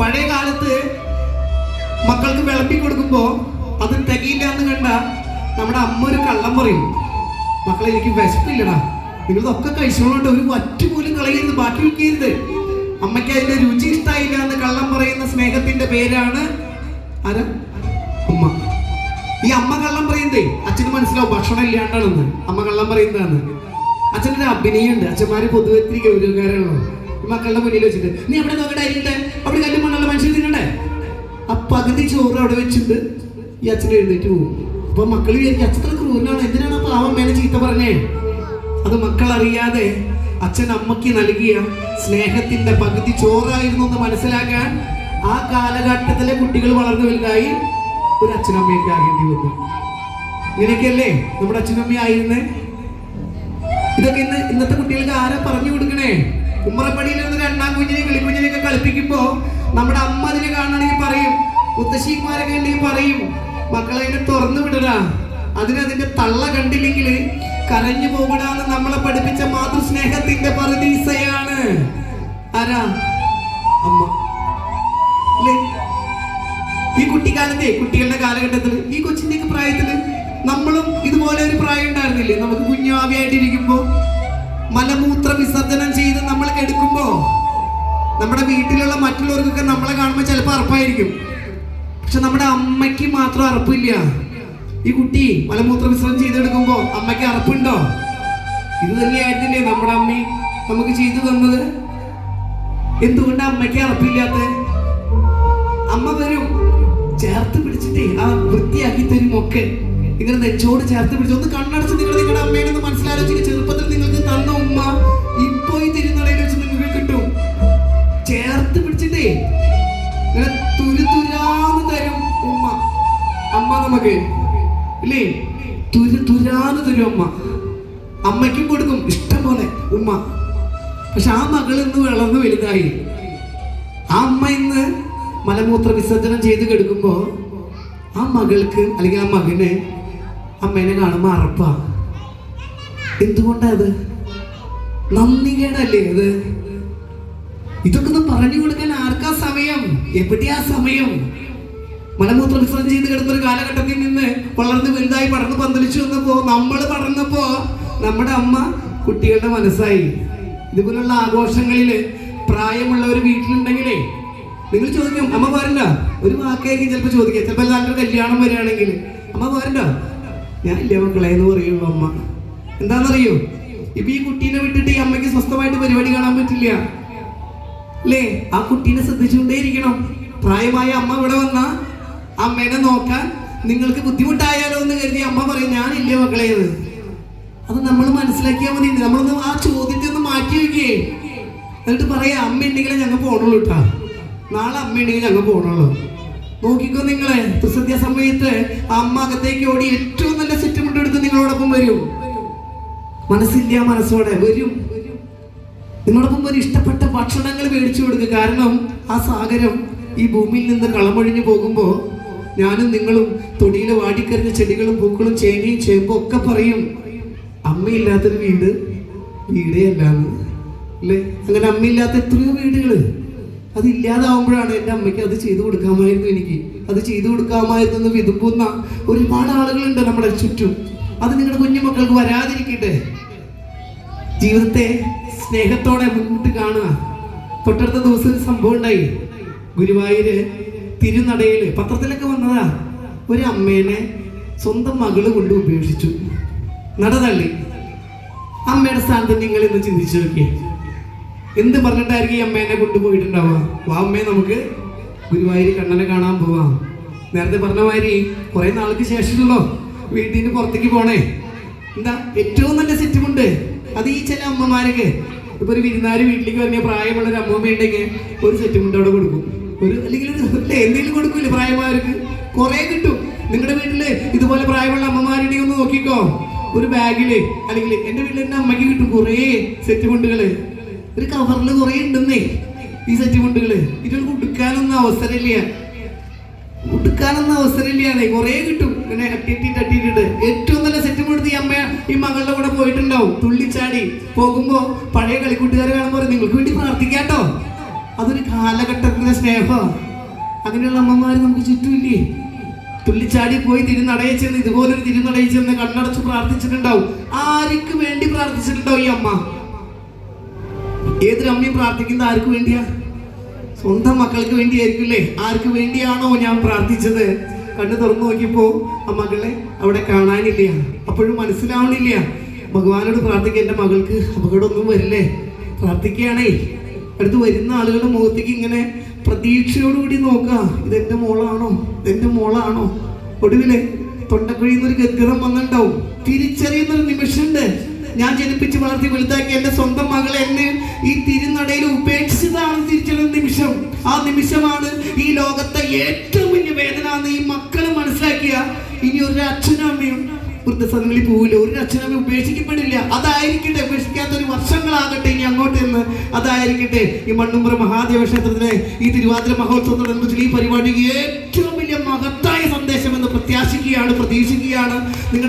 പഴയ കാലത്ത് മക്കൾക്ക് വിളമ്പി കൊടുക്കുമ്പോ അത് തികയില്ല എന്ന് കണ്ട നമ്മുടെ അമ്മ ഒരു കള്ളം പറയും. മക്കളെ എനിക്ക് വിശപ്പില്ലടാ. നിങ്ങളിതൊക്കെ കഴിച്ചോളോട്ട്. ഒരു വറ്റു പോലും കളയരുത്. ബാക്കി വെക്കരുത് അമ്മയ്ക്ക് അതിന്റെ രുചി ഇഷ്ടായില്ല എന്ന് കള്ളം പറയുന്ന സ്നേഹത്തിന്റെ പേരാണ് അര അമ്മ. ഈ അമ്മ കള്ളം പറയുന്നതേ അച്ഛന് മനസ്സിലാവും. ഭക്ഷണം ഇല്ലാണ്ടാണെന്ന്. അമ്മ കള്ളം പറയുന്നതാണ്. അച്ഛനൊരു അഭിനയുണ്ട് അച്ഛന്മാര് പൊതുവെ ഇത്തിരി ഗൗരവക്കാരാണല്ലോ. ഈ മക്കളുടെ മുന്നിൽ വെച്ചിട്ട് നീ എവിടെ നോക്കട്ടെ അവിടെ കല്ലും മണ്ണുള്ള മനുഷ്യൻ തിന്നണ്ടേ? ആ പകുതി ചോറ് അവിടെ വെച്ചിട്ട് ഈ അച്ഛൻ എഴുന്നേറ്റ് പോകും. അപ്പൊ മക്കൾ വിചാരിക്കും അച്ഛൻ ക്രൂരനാണ്? എന്തിനാണ് ആ പാവം മേലെ ചീത്ത പറഞ്ഞേ? അത് മക്കൾ അറിയാതെ അച്ഛൻ അമ്മയ്ക്ക് നൽകിയ സ്നേഹത്തിന്റെ പകുതി ചോറായിരുന്നു എന്ന് മനസ്സിലാക്കാൻ ആ കാലഘട്ടത്തിലെ കുട്ടികൾ വളർന്നു വലുതായി ഒരു അച്ഛനമ്മയൊക്കെ ആകേണ്ടി വന്നു. ഇങ്ങനെയൊക്കെയല്ലേ നമ്മുടെ അച്ഛനമ്മ ആയിരുന്നേ? ഇതൊക്കെ ഇന്ന് ഇന്നത്തെ കുട്ടികൾക്ക് ആരാ പറഞ്ഞു കൊടുക്കണേ? ഉമ്മറപ്പടിയിൽ നിന്ന് രണ്ടാം കുഞ്ഞിനെ കിളിക്കുഞ്ഞിനെയൊക്കെ കളിപ്പിക്കുമ്പോ നമ്മുടെ അമ്മ അതിനെ കാണണമെങ്കിൽ പറയും മുത്തശ്ശിമാരൊക്കെ ഉണ്ടെങ്കിൽ പറയും മക്കളെ അതിനെ തുറന്നു വിടരാ അതിനതിന്റെ തള്ള കണ്ടില്ലെങ്കിൽ കരഞ്ഞു പോകടാന്ന് നമ്മളെ പഠിപ്പിച്ച മാതൃസ്നേഹത്തിന്റെ പറുദീസയാണ് ആരാ? അമ്മ. ഈ കുട്ടിക്കാലത്തെ കുട്ടികളുടെ കാലഘട്ടത്തിൽ ഈ കൊച്ചിന്റെ പ്രായത്തിൽ നമ്മളും ഇതുപോലെ ഒരു പ്രായം ഉണ്ടായിരുന്നില്ലേ? നമുക്ക് കുഞ്ഞാവിയായിട്ടിരിക്കുമ്പോ മലമൂത്ര വിസർജനം ചെയ്ത് നമ്മൾ കെടുക്കുമ്പോ നമ്മുടെ വീട്ടിലുള്ള മറ്റുള്ളവർക്കൊക്കെ നമ്മളെ കാണുമ്പോൾ ചിലപ്പോൾ അറപ്പായിരിക്കും. പക്ഷെ നമ്മുടെ അമ്മയ്ക്ക് മാത്രം അറപ്പില്ല. ഈ കുട്ടി മലമൂത്ര വിസർജനം ചെയ്തെടുക്കുമ്പോൾ അമ്മയ്ക്ക് അറപ്പുണ്ടോ? ഇത് തന്നെയായിരുന്നില്ലേ നമ്മുടെ അമ്മ നമുക്ക് ചെയ്തു തന്നത്? എന്തുകൊണ്ട് അമ്മയ്ക്ക് അറപ്പില്ലാത്ത അമ്മ വരും ചേർത്ത് പിടിച്ചിട്ടേ ആ വൃത്തിയാക്കി തരും ഒക്കെ. ഇങ്ങനെ നെച്ചോട് ചേർത്ത് പിടിച്ചു ഒന്ന് കണ്ണടച്ച് നിങ്ങൾ നിങ്ങളുടെ അമ്മേനെ ഒന്ന് മനസ്സിലാലോചിച്ച് ചെറുപ്പത്തിൽ നിങ്ങൾക്ക് നമുക്ക് ഇല്ലേ? തുരുതുരാന്ന് തരും അമ്മ. അമ്മയ്ക്കും കൊടുക്കും. ഇഷ്ടം പോലെ ഉമ്മ. പക്ഷെ ആ മകൾ ഇന്ന് വളർന്ന് വലുതായി. ആ അമ്മ ഇന്ന് മലമൂത്ര വിസർജനം ചെയ്ത് കെടുക്കുമ്പോ ആ മകൾക്ക് അല്ലെങ്കിൽ ആ മകന് അമ്മേനെ കാണുമ്പോ അറപ്പാ. എന്തുകൊണ്ടാ അത് നന്ദികേടല്ലേ അത്? ഇതൊക്കെ ഒന്ന് പറഞ്ഞു കൊടുക്കാൻ ആർക്കാ സമയം? എവിടെയാ സമയം? മലമൂത്ര വിസർജനം ചെയ്ത് കിടന്ന ഒരു കാലഘട്ടത്തിൽ നിന്ന് വളർന്ന് വലുതായി പടർന്ന് പന്തലിച്ചു വന്നപ്പോ നമ്മൾ പടർന്നപ്പോ നമ്മുടെ അമ്മ കുട്ടികളുടെ മനസ്സായി. ഇതുപോലുള്ള ആഘോഷങ്ങളിൽ പ്രായമുള്ളവർ വീട്ടിലുണ്ടെങ്കിലേ നിങ്ങൾ ചോദിക്കും അമ്മ പോരണ്ട ഒരു വാക്കായിരിക്കും ചിലപ്പോൾ ചോദിക്കുക ചിലപ്പോൾ എല്ലാവരുടെ കല്യാണം വരികയാണെങ്കിൽ അമ്മ പോരണ്ട ഞാൻ ഇല്ല മക്കളെ എന്ന് പറയുള്ളൂ അമ്മ. എന്താണെന്നറിയോ? ഇപ്പൊ ഈ കുട്ടീനെ വിട്ടിട്ട് ഈ അമ്മയ്ക്ക് സ്വസ്ഥമായിട്ട് പരിപാടി കാണാൻ പറ്റില്ല. അല്ലേ? ആ കുട്ടീനെ ശ്രദ്ധിച്ചുകൊണ്ടേയിരിക്കണം. പ്രായമായ അമ്മ ഇവിടെ വന്ന അമ്മേനെ നോക്കാൻ നിങ്ങൾക്ക് ബുദ്ധിമുട്ടായാലോ എന്ന് കരുതി അമ്മ പറയും ഞാനില്ല മക്കളെ. അത് നമ്മൾ മനസ്സിലാക്കിയാൽ മതി. നമ്മളൊന്ന് ആ ചോദ്യത്തെ ഒന്ന് മാറ്റി വെക്കേ. എന്നിട്ട് പറയാ അമ്മ ഉണ്ടെങ്കിലേ ഞങ്ങൾ പോണുള്ളൂ കേട്ടാ നാളെ അമ്മ ഉണ്ടെങ്കിൽ ഞങ്ങൾ പോണുള്ളൂ. നോക്കിക്കോ നിങ്ങളെ പ്രസദ്യ സമയത്ത് അമ്മ അകത്തേക്ക് ഓടി ഏറ്റവും നല്ല ചുറ്റുമുട്ടെടുത്ത് നിങ്ങളോടൊപ്പം വരും. മനസ്സില്ല മനസ്സോടെ വരും. നിങ്ങളോടൊപ്പം ഒരു ഇഷ്ടപ്പെട്ട ഭക്ഷണങ്ങൾ മേടിച്ചു കൊടുക്കുക കാരണം ആ സാഗരം ഈ ഭൂമിയിൽ നിന്ന് കളമൊഴിഞ്ഞു പോകുമ്പോൾ ഞാനും നിങ്ങളും തൊടിയിൽ വാടിക്കറിഞ്ഞ ചെടികളും പൂക്കളും ചേനയും ചേമ്പും ഒക്കെ പറയും അമ്മയില്ലാത്തൊരു വീട് വീടേ അല്ലാന്ന് അല്ലേ? അങ്ങനെ അമ്മയില്ലാത്ത എത്രയോ വീടുകൾ അത് ഇല്ലാതാവുമ്പോഴാണ് എന്റെ അമ്മയ്ക്ക് അത് ചെയ്തു കൊടുക്കാമായിരുന്നു എനിക്ക്. അത് ചെയ്തു കൊടുക്കാമായിരുന്നു എന്ന് വിതുമ്പുന്ന ഒരുപാട് ആളുകളുണ്ട് നമ്മുടെ ചുറ്റും. അത് നിങ്ങളുടെ കുഞ്ഞുമക്കൾക്ക് വരാതിരിക്കട്ടെ. ജീവിതത്തെ സ്നേഹത്തോടെ മുന്നോട്ട് കാണുക. തൊട്ടടുത്ത ദിവസം സംഭവം ഉണ്ടായി. ഗുരുവായൂര് തിരുനടയിൽ പത്രത്തിലൊക്കെ വന്നതാ. ഒരു അമ്മേനെ സ്വന്തം മകൾ കൊണ്ട് ഉപേക്ഷിച്ചു. നടതള്ളി അമ്മയുടെ സ്ഥാനത്ത് നിങ്ങൾ ഇന്ന് ചിന്തിച്ചു നോക്കിയേ. എന്ത് പറഞ്ഞിട്ടായിരിക്കും ഈ അമ്മേനെ കൊണ്ടുപോയിട്ടുണ്ടാവുക വാ അമ്മയെ നമുക്ക് ഗുരുവായൂർ കണ്ണനെ കാണാൻ പോവാം. നേരത്തെ പറഞ്ഞ മാതിരി കുറെ നാൾക്ക് ശേഷമല്ലോ വീട്ടിൽ നിന്ന് പുറത്തേക്ക് പോണേ. എന്താ ഏറ്റവും നല്ല സെറ്റുമുണ്ട് അത് ഈ ചില അമ്മമാരൊക്കെ. ഇപ്പൊ ഒരു വിരുന്നാര് വീട്ടിലേക്ക് വരുന്ന പ്രായമുള്ള ഒരു അമ്മമ്മ ഉണ്ടെങ്കിൽ ഒരു സെറ്റുമുണ്ട് അവിടെ കൊടുക്കും. ഒരു അല്ലെങ്കിൽ എന്തെങ്കിലും കൊടുക്കൂലേ പ്രായമാർക്ക് കുറെ കിട്ടും. നിങ്ങളുടെ വീട്ടിൽ ഇതുപോലെ പ്രായമുള്ള അമ്മമാരുണ്ടെങ്കിൽ ഒന്ന് നോക്കിക്കോ. ഒരു ബാഗിൽ അല്ലെങ്കിൽ എന്റെ വീട്ടിൽ എന്റെ അമ്മയ്ക്ക് കിട്ടും കുറേ സെറ്റ് മുണ്ടുകൾ. ഒരു കവറിൽ കുറെ ഉണ്ടെന്നേ ഈ സെറ്റ് മുണ്ടുകൾ. ഇതിൽ ഉടുക്കാനൊന്നും അവസരമില്ല. ഉടുക്കാനൊന്നും അവസരമില്ലാതെ കുറേ കിട്ടും. ഇങ്ങനെ അട്ടിട്ടിട്ട് അട്ടിട്ടിട്ട് ഏറ്റവും നല്ല സെറ്റ് മുടുത്ത് ഈ അമ്മ ഈ മകളുടെ കൂടെ പോയിട്ടുണ്ടാവും. തുള്ളിച്ചാടി. പോകുമ്പോ പഴയ കളിക്കൂട്ടുകാരെ കാണുമ്പോൾ നിങ്ങൾക്ക് വേണ്ടി പ്രാർത്ഥിക്കാട്ടോ അതൊരു കാലഘട്ടത്തിന്റെ സ്നേഹമാണ്. അങ്ങനെയുള്ള അമ്മമാർ നമുക്ക് ചുറ്റുമില്ലേ? തുള്ളിച്ചാടി പോയി തിരുനടയിൽ ചെന്ന് ഇതുപോലൊരു തിരുനടയിൽ ചെന്ന് കണ്ണടച്ച് പ്രാർത്ഥിച്ചിട്ടുണ്ടാവും. ആർക്ക് വേണ്ടി പ്രാർത്ഥിച്ചിട്ടുണ്ടാവും ഈ അമ്മ? ഏതൊരു അമ്മയും പ്രാർത്ഥിക്കുന്നത് ആർക്ക് വേണ്ടിയാ? സ്വന്തം മക്കൾക്ക് വേണ്ടിയായിരിക്കില്ലേ ആർക്ക് വേണ്ടിയാണോ ഞാൻ പ്രാർത്ഥിച്ചത്? കണ്ണു തുറന്നു നോക്കിയപ്പോ ആ മകളെ അവിടെ കാണാനില്ല. അപ്പോഴും മനസ്സിലാവണില്ല. ഭഗവാനോട് പ്രാർത്ഥിക്കുക എന്റെ മകൾക്ക് അപകടമൊന്നും വരില്ലേ? പ്രാർത്ഥിക്കുകയാണേ. അടുത്ത് വരുന്ന ആളുകളുടെ മുഖത്തേക്ക് ഇങ്ങനെ പ്രതീക്ഷയോടുകൂടി നോക്കുക. ഇതെന്റെ മോളാണോ? ഇതെന്റെ മോളാണോ? ഒടുവിൽ തൊണ്ടക്കുഴിയിൽ ഒരു ഗദ്ഗതം വന്നിട്ടുണ്ടാവും. തിരിച്ചറിയുന്ന ഒരു നിമിഷമുണ്ട്. ഞാൻ ജനിപ്പിച്ച് വളർത്തി വലുതാക്കി എന്റെ സ്വന്തം മകളെ എന്നെ ഈ തിരുനടയിൽ ഉപേക്ഷിച്ചതാണ് തിരിച്ചറിയുന്ന നിമിഷം. ആ നിമിഷമാണ് ഈ ലോകത്തെ ഏറ്റവും വലിയ വേദന എന്ന് ഈ മക്കൾ മനസ്സിലാക്കിയ ഇനി ഒരു അച്ഛനും അമ്മയും വൃദ്ധസദനങ്ങളിൽ പോവില്ല. ഒരു അച്ഛനമ്മ ഉപേക്ഷിക്കപ്പെടില്ല. അതായിരിക്കട്ടെ ഉപേക്ഷിക്കാത്ത ഒരു വർഷങ്ങളാകട്ടെ ഇനി അങ്ങോട്ട് നിന്ന് അതായിരിക്കട്ടെ ഈ മണ്ണുമ്പ്ര മഹാദേവ ക്ഷേത്രത്തിലെ ഈ തിരുവാതിര മഹോത്സവത്തോടനുബന്ധിച്ച് ഈ പരിപാടിക്ക് ഏറ്റവും വലിയ മഹത്തായ സന്ദേശം എന്ന് പ്രത്യാശിക്കുകയാണ് പ്രതീക്ഷിക്കുകയാണ്. നിങ്ങളുടെ